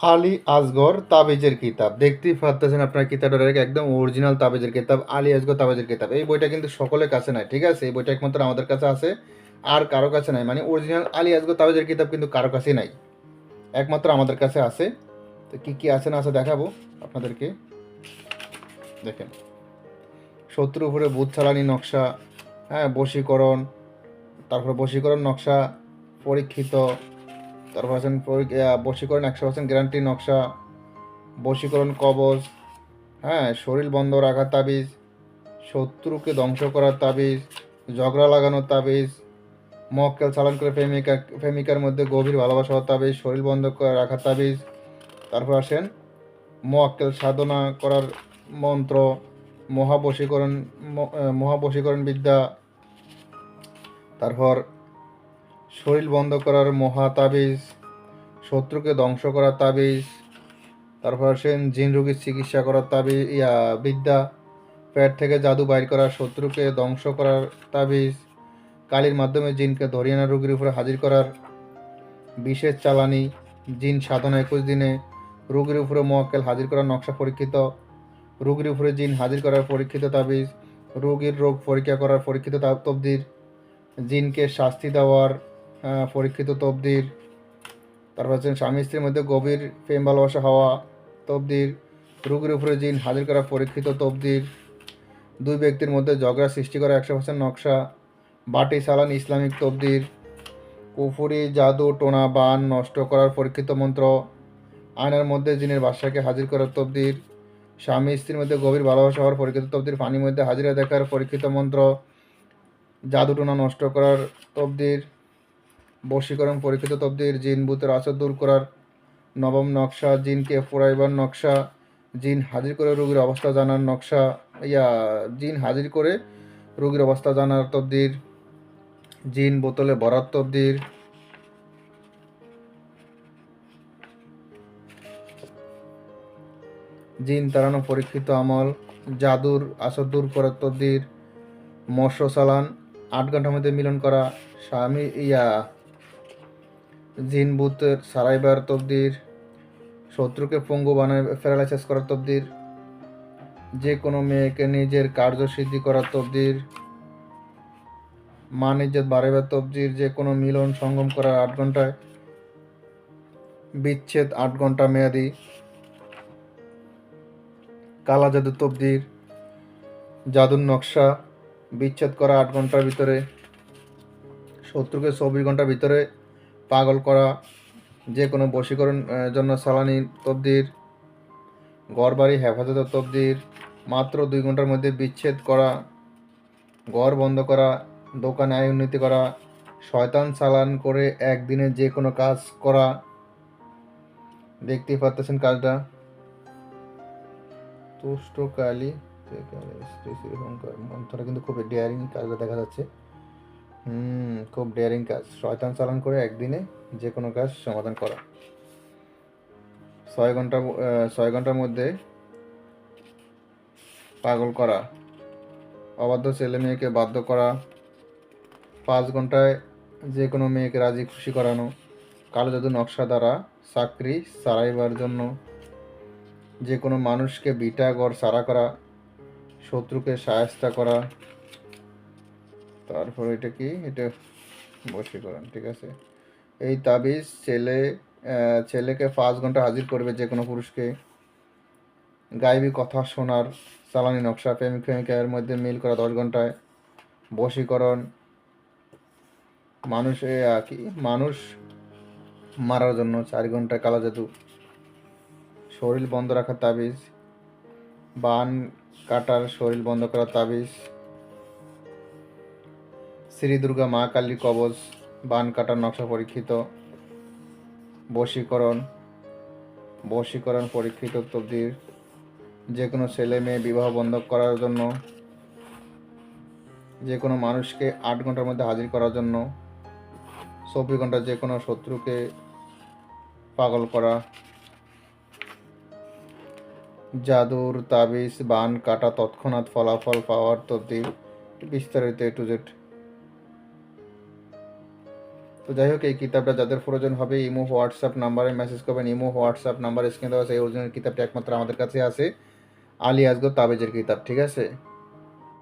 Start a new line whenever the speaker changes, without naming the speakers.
আলী আসগর তাবিজের কিতাব। দেখতেই পারতেছেন আপনার কিতাবটা একদম অরিজিনাল তাবিজের কিতাব, আলী আসগর তাবিজের কিতাব। এই বইটা কিন্তু সকলের কাছে নাই, ঠিক আছে? এই বইটা একমাত্র আমাদের কাছে আছে, আর কারও কাছে নাই। মানে অরিজিনাল আলী আসগর তাবিজের কিতাব কিন্তু কারও কাছে নাই। একমাত্র আমাদের কাছে আছে। তো কি কি আছে না আছে দেখাবো আপনাদেরকে। দেখেন। শত্রুর উপরে চালানি, নকশা হ্যাঁ বশীকরণ, তারপর বশীকরণ, নকশা, পরীক্ষিত তারপর আছেন বশীকরণ একশো পার্সেন্ট গ্যারান্টি নকশা, বশীকরণ কবচ হ্যাঁ শরীর বন্ধ রাখার তাবিজ, শত্রুকে ধ্বংস করার তাবিজ, ঝগড়া লাগানোর তাবিজ, মক্কেল চালান করে প্রেমিকা, প্রেমিকার মধ্যে গভীর ভালোবাসা হওয়ার তাবিজ, শরীর বন্ধ করে রাখার তাবিজ, তারপর আসেন মোয়াক্কেল সাধনা করার মন্ত্র, মহাবশীকরণ মহাবশীকরণ বিদ্যা তারপর শরীর বন্ধ করার মহা তাবিজ, শত্রুকে ধ্বংস করার তাবিজ, তারপর আসেন জিন রোগীর চিকিৎসা করার তাবিজ, ইয়া, বিদ্যা, পেট থেকে জাদু বাইর করা শত্রুকে ধ্বংস করার তাবিজ, কালির মাধ্যমে জিনকে ধরিয়ে আনা রোগীর উপরে হাজির করার বিশেষ চালানি, জিন সাধনা একুশ দিনে রোগীর উপরে মোয়াক্কেল হাজির করার নকশা পরীক্ষিত, রোগীর উপরে জিন হাজির করার পরীক্ষিত তাবিজ, রোগীর রোগ পরীক্ষা করার পরীক্ষিত তবদির, জিনকে শাস্তি দেওয়ার পরীক্ষিত তবদির, তারপর হচ্ছে স্বামী স্ত্রীর মধ্যে গভীর প্রেম, ভালোবাসা হওয়া তবদির, রোগীর উপরে জিন, হাজির করা পরীক্ষিত তবদির, দুই ব্যক্তির মধ্যে ঝগড়া সৃষ্টি করা একশো পার্সেন্ট নকশা, বাটি, সালান, ইসলামিক তবদির, কুফুরি, জাদু, টোনা, বান, নষ্ট করার পরীক্ষিত মন্ত্র, আয়নার মধ্যে জিনের বাসাকে হাজির করার তবদির, স্বামী স্ত্রীর মধ্যে গভীর ভালোবাসা হওয়ার পরীক্ষিত তবদির, পানির মধ্যে হাজিরা দেখার পরীক্ষিত মন্ত্র, জাদু, টোনা, নষ্ট করার তবদির বশীকরণ পরীক্ষিত তব্দির জিন ভূতের আসর দূর করার নবম নকশা জিনকে ফুরাইবার নকশা, জিন হাজির করে রোগীর অবস্থা জানার নকশা, ইয়া, জিন হাজির করে রোগীর অবস্থা জানার তবদির, জিন বোতলে ভরার তবদির। জিন তাড়ানো পরীক্ষিত আমল, জাদুর আসর দূর করার তবদির, মৎস্য চালান, আট ঘণ্টার মধ্যে মিলন করা, স্বামী, ইয়া জিন ভূতের সারাইবার তবদির, শত্রুকে পঙ্গু বানায় প্যারালাইসিস করার তবদির, যে কোনো মেয়েকে নিজের কার্যসিদ্ধি করার তবদির মান ইজ্জত বাড়াইবার তবদির, যে কোনো মিলন সঙ্গম করার আট ঘন্টায় বিচ্ছেদ আট ঘণ্টা মেয়াদি কালা জাদু তবদির, জাদুর নকশা বিচ্ছেদ করা আট ঘণ্টার ভিতরে, শত্রুকে চব্বিশ ঘণ্টার ভিতরে পাগল করা, যে কোনো বশীকরণ জন্য সালানি তবদির ঘর বাড়ি হেফাজতের তবদির, মাত্র দুই ঘণ্টার মধ্যে বিচ্ছেদ করা, ঘর বন্ধ করা, দোকানে আয় উন্নতি করা, শয়তান চালান করে একদিনে যে কোনো কাজ করা। দেখতেই পারতেছেন কাজটা। তুষ্ট কালী শ্রী শ্রী শঙ্কর মন্ত্রটা কিন্তু খুব ডেয়ারিং কাজটা দেখা যাচ্ছে। হুম, খুব ডেয়ারিং কাজ। শয়তান চালান করে একদিনে যে কোনো কাজ সমাধান করা। ছয় ঘণ্টা ছয় ঘণ্টার মধ্যে পাগল করা, অবাধ্য ছেলে মেয়েকে বাধ্য করা, পাঁচ ঘন্টায় যে কোনো মেয়েকে রাজি খুশি করানো, কালো জাদু নকশা দ্বারা চাকরি সারাইবার জন্য যে কোনো মানুষকে বিটা গড় সারা করা, শত্রুকে সায়স্তা করা তারপর এটা কি? এটা বশীকরণ, ঠিক আছে? এই তাবিজ ছেলে ছেলেকে পাঁচ ঘণ্টা হাজির করবে যে কোনো পুরুষকে। গাইবী কথা শোনার চালানি নকশা, প্রেমিক প্রেমিকার মধ্যে মিল করা দশ ঘন্টায়। বশীকরণ, মানুষে কি? মানুষ মারার জন্য চার ঘন্টায় কালা জাদু। শরীর বন্ধ রাখার তাবিজ। বান কাটার শরীর বন্ধ করার তাবিজ। শ্রী দুর্গা মা কালী কবচ, বান কাটার নকশা পরীক্ষিত, বশীকরণ বশীকরণ পরীক্ষিত তবদির যে কোনো ছেলে মেয়ে বিবাহ বন্ধ করার জন্য যে কোনো মানুষকে আট ঘণ্টার মধ্যে হাজির করার জন্য, চব্বিশ ঘণ্টা যে কোনো শত্রুকে পাগল করা, জাদুর তাবিজ, বান কাটা তৎক্ষণাৎ ফলাফল পাওয়ার তবদিল বিস্তারিত এ টু জেড তো যাই হোক, এই কিতাবটা যাদের প্রয়োজন হবে, ইমো, হোয়াটসঅ্যাপ নাম্বারে মেসেজ করবেন। ইমো, হোয়াটসঅ্যাপ নাম্বার স্ক্রিনে দেওয়া আছে, এই অরিজিনাল কিতাবটা একমাত্র আমাদের কাছে আছে। আলী আজগর তাবেজের কিতাব, ঠিক আছে?